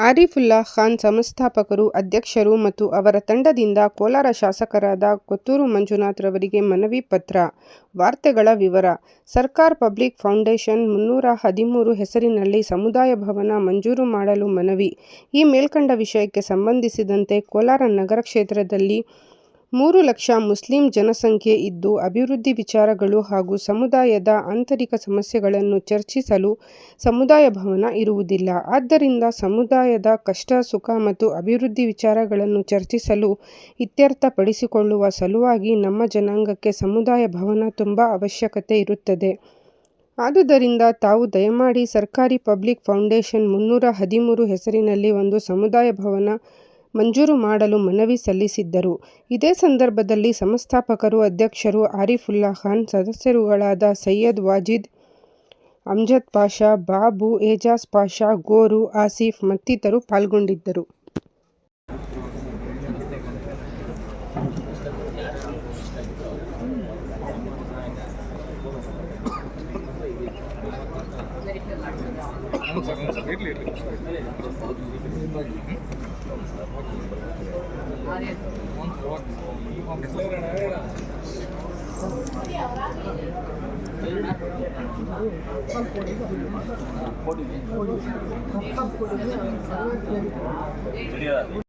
ಆರಿಫುಲ್ಲಾ ಖಾನ್ ಸಂಸ್ಥಾಪಕರು, ಅಧ್ಯಕ್ಷರು ಮತ್ತು ಅವರ ತಂಡದಿಂದ ಕೋಲಾರ ಶಾಸಕರಾದ ಕೊತ್ತೂರು ಮಂಜುನಾಥ್ ರವರಿಗೆ ಮನವಿ ಪತ್ರ. ವಾರ್ತೆಗಳ ವಿವರ ಸರ್ಕಾರ್ ಪಬ್ಲಿಕ್ ಫೌಂಡೇಶನ್ ಮುನ್ನೂರ ಹದಿಮೂರು ಹೆಸರಿನಲ್ಲಿ ಸಮುದಾಯ ಭವನ ಮಂಜೂರು ಮಾಡಲು ಮನವಿ ಈ ಮೇಲ್ಕಂಡ ವಿಷಯಕ್ಕೆ ಸಂಬಂಧಿಸಿದಂತೆ ಕೋಲಾರ ನಗರ ಕ್ಷೇತ್ರದಲ್ಲಿ ಮೂರು ಲಕ್ಷ ಮುಸ್ಲಿಂ ಜನಸಂಖ್ಯೆ ಇದ್ದು, ಅಭಿವೃದ್ಧಿ ವಿಚಾರಗಳು ಹಾಗೂ ಸಮುದಾಯದ ಆಂತರಿಕ ಸಮಸ್ಯೆಗಳನ್ನು ಚರ್ಚಿಸಲು ಸಮುದಾಯ ಭವನ ಇರುವುದಿಲ್ಲ. ಆದ್ದರಿಂದ ಸಮುದಾಯದ ಕಷ್ಟ, ಸುಖ ಮತ್ತು ಅಭಿವೃದ್ಧಿ ವಿಚಾರಗಳನ್ನು ಚರ್ಚಿಸಲು, ಇತ್ಯರ್ಥಪಡಿಸಿಕೊಳ್ಳುವ ಸಲುವಾಗಿ ನಮ್ಮ ಜನಾಂಗಕ್ಕೆ ಸಮುದಾಯ ಭವನ ತುಂಬ ಅವಶ್ಯಕತೆ ಇರುತ್ತದೆ. ಆದುದರಿಂದ ತಾವು ದಯಮಾಡಿ ಸರ್ಕಾರಿ ಪಬ್ಲಿಕ್ ಫೌಂಡೇಶನ್ ಮುನ್ನೂರ ಹದಿಮೂರು ಹೆಸರಿನಲ್ಲಿ ಒಂದು ಸಮುದಾಯ ಭವನ ಮಂಜೂರು ಮಾಡಲು ಮನವಿ ಸಲ್ಲಿಸಿದ್ದರು. ಇದೇ ಸಂದರ್ಭದಲ್ಲಿ ಸಂಸ್ಥಾಪಕರು, ಅಧ್ಯಕ್ಷರು ಆರಿಫುಲ್ಲಾ ಖಾನ್ ಸದಸ್ಯರುಗಳಾದ ಸೈಯದ್ ವಾಜಿದ್, ಅಮ್ಜದ್ ಪಾಷಾ, ಬಾಬು ಏಜಾಜ್ ಪಾಷಾ, ಗೋರು, ಆಸೀಫ್ ಮತ್ತಿತರು ಪಾಲ್ಗೊಂಡಿದ್ದರು. ಕೊಡಿ ಕೊಡಿ